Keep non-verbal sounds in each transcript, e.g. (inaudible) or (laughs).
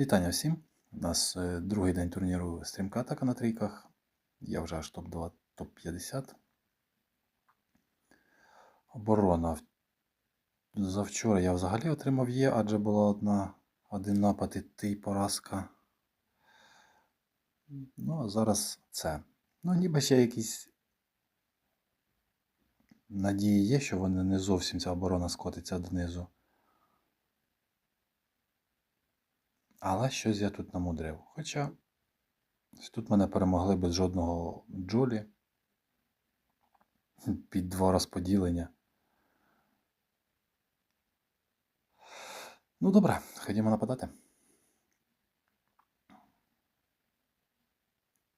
Вітання всім. У нас е, другий день турніру стрімка атака на трійках. Я вже аж топ-2, топ-50. Оборона. Завчора я взагалі отримав Є, адже була одна, один напад і ти поразка. Ну, а зараз це. Ну, ніби ще якісь надії є, що вони не зовсім ця оборона скотиться донизу. Але щось я тут намудрив. Хоча тут мене перемогли без жодного джолі. Під два розподілення. Ну добре, ходімо нападати.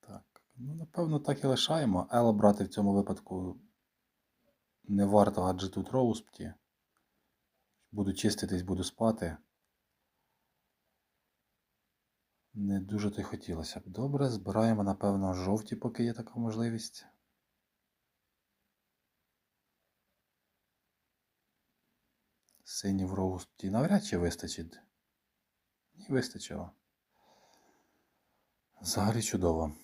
Так, ну напевно так і лишаємо. Ело брати в цьому випадку не варто, адже тут роуспті. Буду чиститись, буду спати. Не дуже то й хотілося б. Добре, збираємо, напевно, жовті, поки є така можливість. Сині в роусті навряд чи вистачить. Ні, вистачило. Взагалі чудово.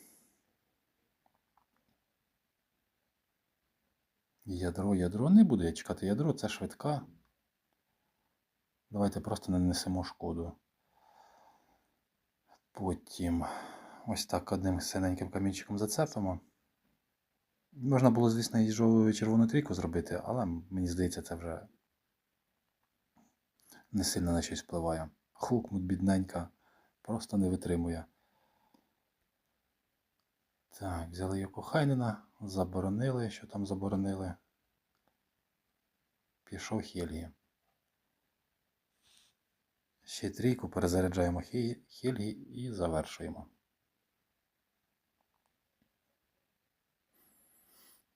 Ядро, ядро. Не буду я чекати ядро, це швидка. Давайте просто нанесемо шкоду. Потім ось так одним синеньким камінчиком зацепимо. Можна було, звісно, і червону трійку зробити, але мені здається, це вже не сильно на щось впливає. Хукмут, бідненька, просто не витримує. Так, взяли Йокохайнена, заборонили, що там заборонили. Пішов Хельгі. Ще трійку перезаряджаємо Хельгі і завершуємо.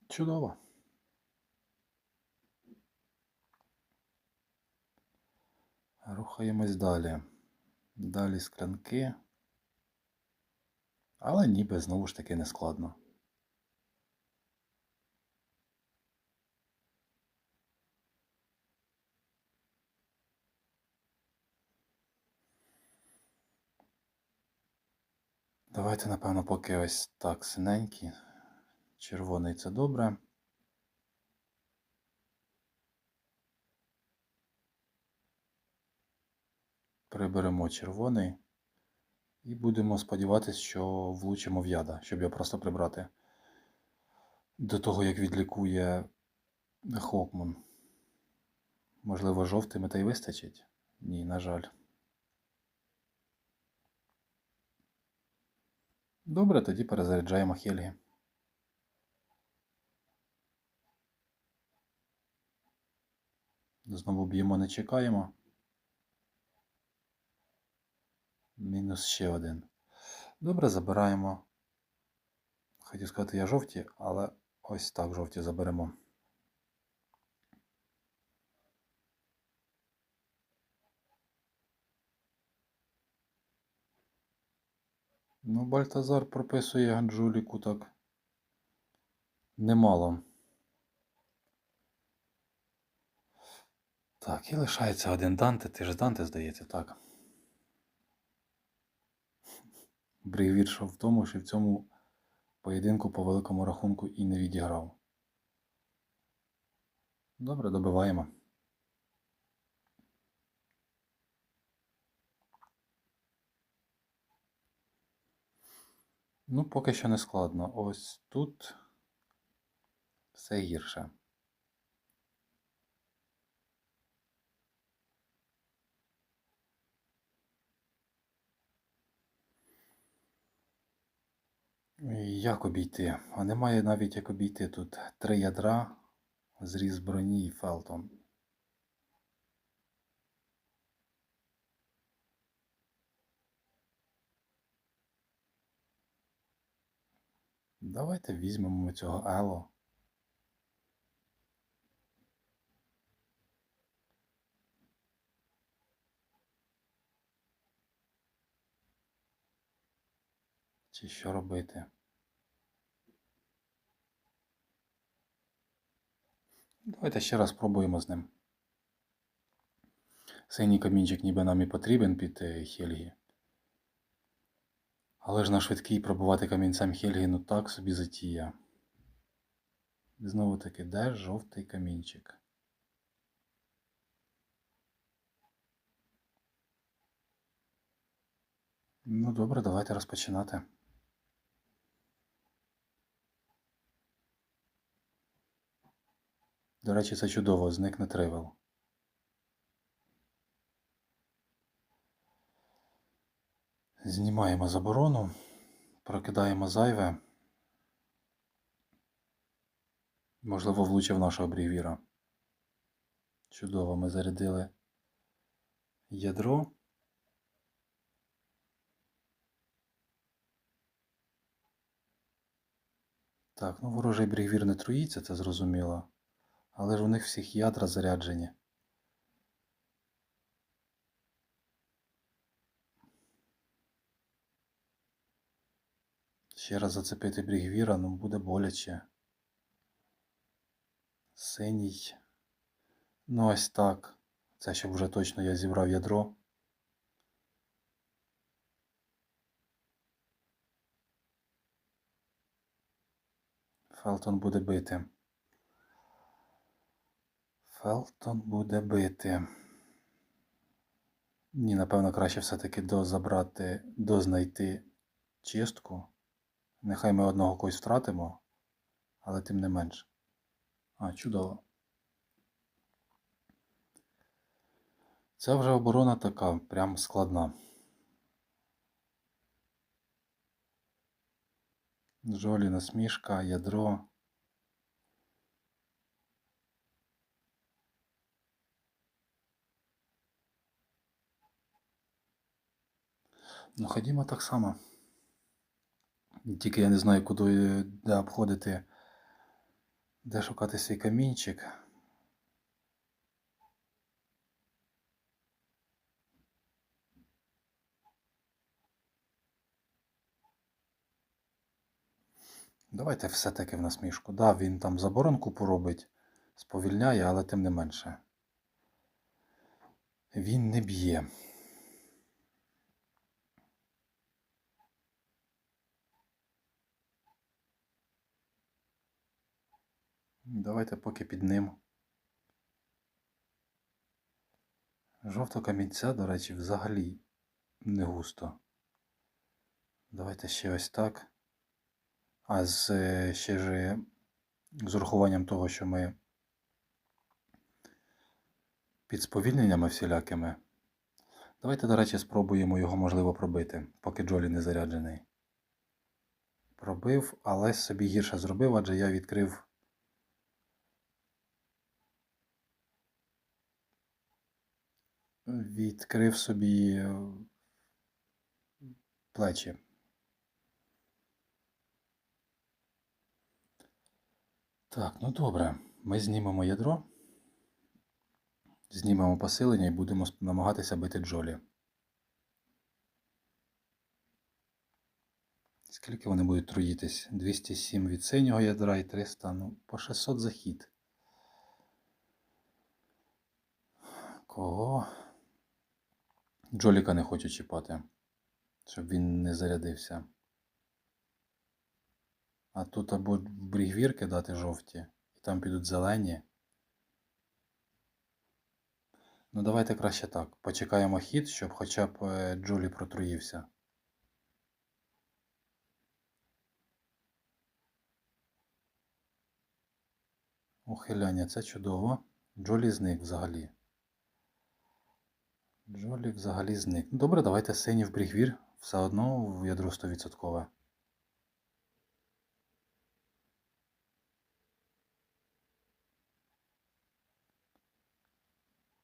Чудово. Рухаємось далі. Далі склянки. Але ніби знову ж таки не складно. Давайте, напевно, поки ось так синенький. Червоний це добре. Приберемо червоний. І будемо сподіватися, що влучимо в яда, щоб його просто прибрати. До того, як відлікує Хокман. Можливо, жовтими та й вистачить? Ні, на жаль. Добре, тоді перезаряджаємо Хельгі. Знову б'ємо, не чекаємо. Мінус ще один. Добре, забираємо. Хотів сказати, я жовті, але ось так жовті заберемо. Ну, Бальтазар прописує Ганджуліку так немало. Так, і лишається один Данте. Ти ж Данте, здається, так. Брейвір в тому, що в цьому поєдинку по великому рахунку і не відіграв. Добре, добиваємо. Ну, поки що не складно. Ось тут все гірше. Як обійти? А немає навіть як обійти тут три ядра, зріз броні і фелтон. Давайте візьмемо цього Ело. Чи що робити? Давайте ще раз спробуємо з ним. Синій камінчик ніби нам і потрібен під Хельгі. Але ж на швидкий пробувати камінцем Хельгі ну так собі затія. Знову таки, де жовтий камінчик? Ну добре, давайте розпочинати. До речі, це чудово, зникне тривел. Знімаємо заборону, прокидаємо зайве. Можливо, влучив нашого брігвіра. Чудово, ми зарядили ядро. Так, ну ворожий брігвір не труїться, це зрозуміло. Але ж у них всіх ядра заряджені. Ще раз зацепити брігвіра, ну буде боляче. Синій. Ну ось так. Це щоб вже точно я зібрав ядро. Фелтон буде бити. Фелтон буде бити. Ні, напевно, краще все-таки дозабрати, дознайти чистку. Нехай ми одного когось втратимо, але тим не менш. А, чудово. Це вже оборона така, прям складна. Жолі, насмішка, ядро. Ну, ходімо так само. Тільки я не знаю, куди де обходити, де шукати свій камінчик. Давайте все-таки в насмішку. Да, він там заборонку поробить, сповільняє, але тим не менше. Він не б'є. Давайте поки під ним. Жовтого камінця, до речі, взагалі не густо. Давайте ще ось так. А з ще ж з урахуванням того, що ми під сповільненнями всілякими. Давайте, до речі, спробуємо його можливо пробити, поки Джолі не заряджений. Пробив, але собі гірше зробив, адже я відкрив. Відкрив собі плечі. Так, ну добре. Ми знімемо ядро, знімемо посилення і будемо намагатися бити Джолі. Скільки вони будуть труїтись? 207 від синього ядра і 300, ну, по 600 захід. Кого? Джоліка не хочу чіпати, щоб він не зарядився. А тут або в брігвір кидати жовті, і там підуть зелені. Ну давайте краще так. Почекаємо хід, щоб хоча б Джолі протруївся. Ухиляння, це чудово. Джолі зник взагалі. Джолі взагалі зник. Добре, давайте синій в брігвір. Все одно в ядро 100%.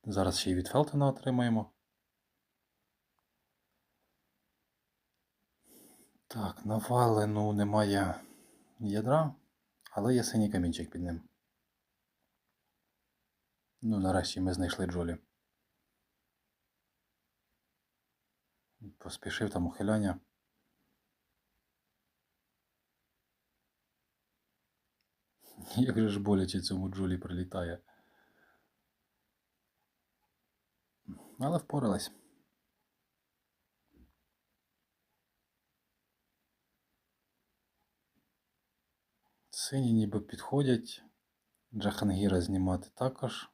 Зараз ще й від Фелтона отримаємо. Так, навалену немає ядра, але є синій камінчик під ним. Ну, нарешті ми знайшли Джолі. поспішив там ухиляння. (laughs) Як же ж боляче цьому джулі прилітає. Але впоралась. Сині ніби підходять. Джахангіра знімати також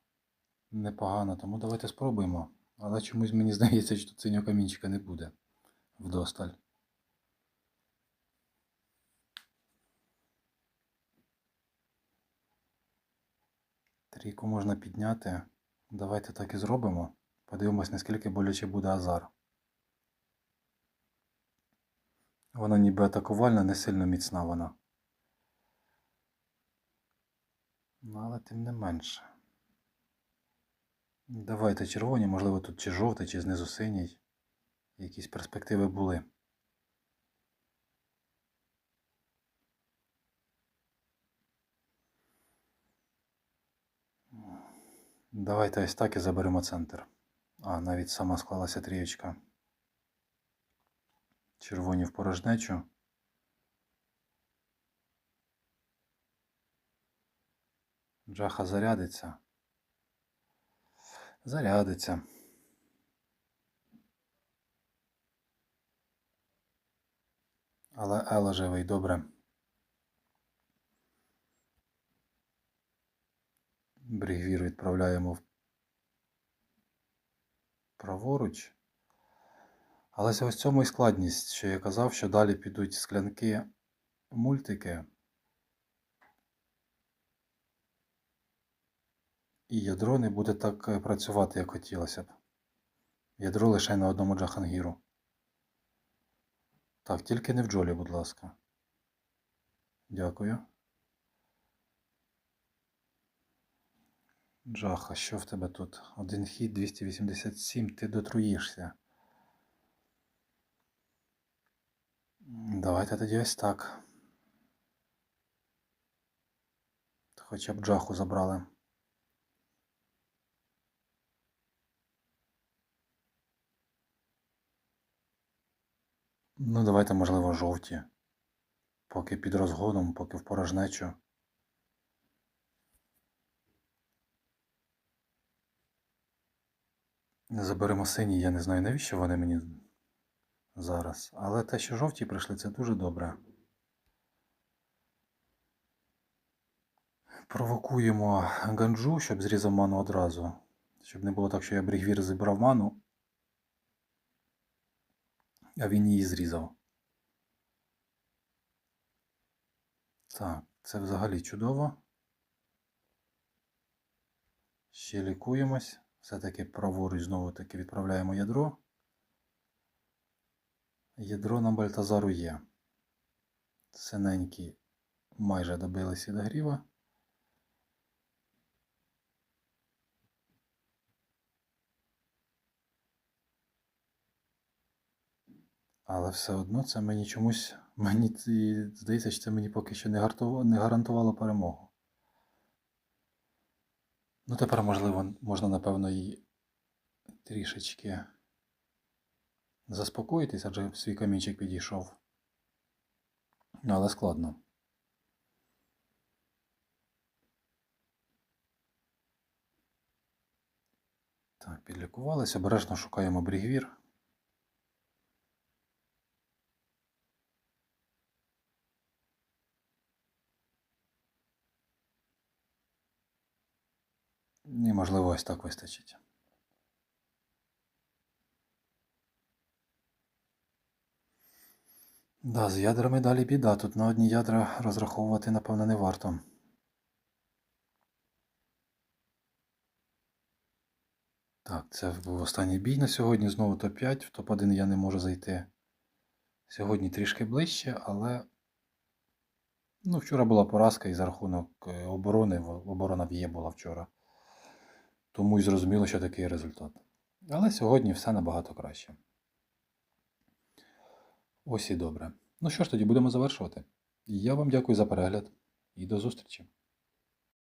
непогано, тому давайте спробуємо. Але чомусь мені (laughs) здається, що синього камінчика не буде вдосталь. Трійку можна підняти. Давайте так і зробимо. Подивимось, наскільки боляче буде азар. Вона ніби атакувальна, не сильно міцна вона. Ну, але тим не менше. Давайте червоні, можливо, тут чи жовтий, чи знизу синій. Якісь перспективи були. Давайте ось так і заберемо центр. А, навіть сама склалася трієчка. Червоні в порожнечу. Джаха зарядиться. Зарядиться. Але Ела живий, добре. Брігвір відправляємо в праворуч. Але ось в цьому і складність, що я казав, що далі підуть склянки мультики. І ядро не буде так е, працювати, як хотілося б. Ядро лише на одному джахангіру. Так, тільки не в Джолі, будь ласка. Дякую. Джаха, що в тебе тут? Один хід 287, ти дотруїшся. Давайте тоді ось так. Хоча б джаху забрали. Ну, давайте, можливо, жовті. Поки під розгоном, поки в порожнечу. Заберемо сині, я не знаю, навіщо вони мені зараз. Але те, що жовті прийшли, це дуже добре. Провокуємо ганджу, щоб зрізав ману одразу. Щоб не було так, що я брігвір зібрав ману, а він її зрізав. Так, це взагалі чудово. Ще лікуємось. Все-таки праворуч знову таки відправляємо ядро. Ядро на Бальтазару є. Синенькі майже добилися до гріва. Але все одно це мені чомусь, мені здається, що це мені поки що не, гарантувало перемогу. Ну, тепер, можливо, можна, напевно, і трішечки заспокоїтись, адже свій камінчик підійшов. Ну, Але складно. Так, підлікувалися, обережно шукаємо брігвір. Можливо, ось так вистачить. Да, з ядрами далі біда. Тут на одні ядра розраховувати, напевно, не варто. Так, це був останній бій на сьогодні. Знову топ-5. В топ-1 я не можу зайти. Сьогодні трішки ближче, але. Ну, вчора була поразка і за рахунок е, оборони. Оборона в Є була вчора. Тому й зрозуміло, що такий результат. Але сьогодні все набагато краще. Ось і добре. Ну що ж тоді будемо завершувати. Я вам дякую за перегляд і до зустрічі.